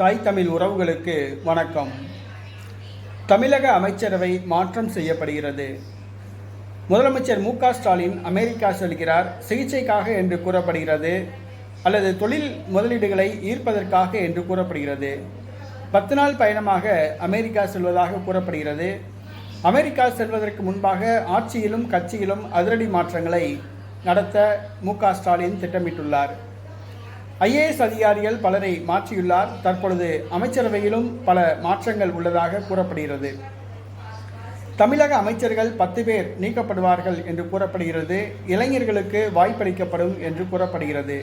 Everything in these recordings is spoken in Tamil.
தாய் தமிழ் உறவுகளுக்கு வணக்கம். தமிழக அமைச்சரவை மாற்றம் செய்யப்படுகிறது. முதலமைச்சர் மு ஸ்டாலின் அமெரிக்கா செல்கிறார் சிகிச்சைக்காக என்று கூறப்படுகிறது அல்லது தொழில் முதலீடுகளை ஈர்ப்பதற்காக என்று கூறப்படுகிறது. பத்து நாள் பயணமாக அமெரிக்கா செல்வதாக கூறப்படுகிறது. அமெரிக்கா செல்வதற்கு முன்பாக ஆட்சியிலும் கட்சியிலும் அதிரடி மாற்றங்களை நடத்த மு ஸ்டாலின் திட்டமிட்டுள்ளார். ஐஏஎஸ் அதிகாரிகள் பலரை மாற்றியுள்ளார். தற்பொழுது அமைச்சரவையிலும் பல மாற்றங்கள் உள்ளதாக கூறப்படுகிறது. தமிழக அமைச்சர்கள் பத்து பேர் நீக்கப்படுவார்கள் என்று கூறப்படுகிறது. இளைஞர்களுக்கு வாய்ப்பளிக்கப்படும் என்று கூறப்படுகிறது.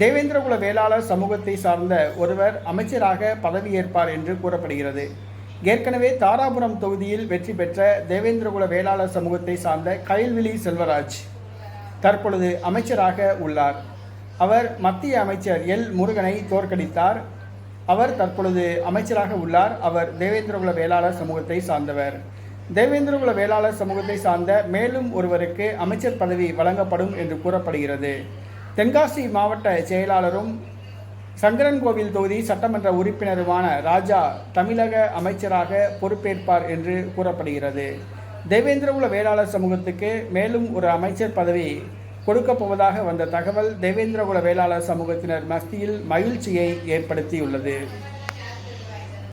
தேவேந்திரகுல வேளாளர் சமூகத்தை சார்ந்த ஒருவர் அமைச்சராக பதவியேற்பார் என்று கூறப்படுகிறது. ஏற்கனவே தாராபுரம் தொகுதியில் வெற்றி பெற்ற தேவேந்திரகுல வேளாளர் சமூகத்தை சார்ந்த கயல்விழி செல்வராஜ் தற்பொழுது அமைச்சராக உள்ளார். அவர் மத்திய அமைச்சர் எல். முருகனை தோற்கடித்தார். அவர் தற்பொழுது அமைச்சராக உள்ளார். அவர் தேவேந்திரகுல வேளாளர் சமூகத்தை சார்ந்தவர். தேவேந்திரகுல வேளாளர் சமூகத்தை சார்ந்த மேலும் ஒருவருக்கு அமைச்சர் பதவி வழங்கப்படும் என்று கூறப்படுகிறது. தென்காசி மாவட்ட செயலாளரும் சங்கரன்கோவில் தொகுதி சட்டமன்ற உறுப்பினருமான ராஜா தமிழக அமைச்சராக பொறுப்பேற்பார் என்று கூறப்படுகிறது. தேவேந்திரகுல வேளாளர் சமூகத்துக்கு மேலும் ஒரு அமைச்சர் பதவி கொடுக்கப் போவதாக வந்த தகவல் தேவேந்திரகுல வேளாளர் சமூகத்தினர் மத்தியில் மகிழ்ச்சியை ஏற்படுத்தியுள்ளது.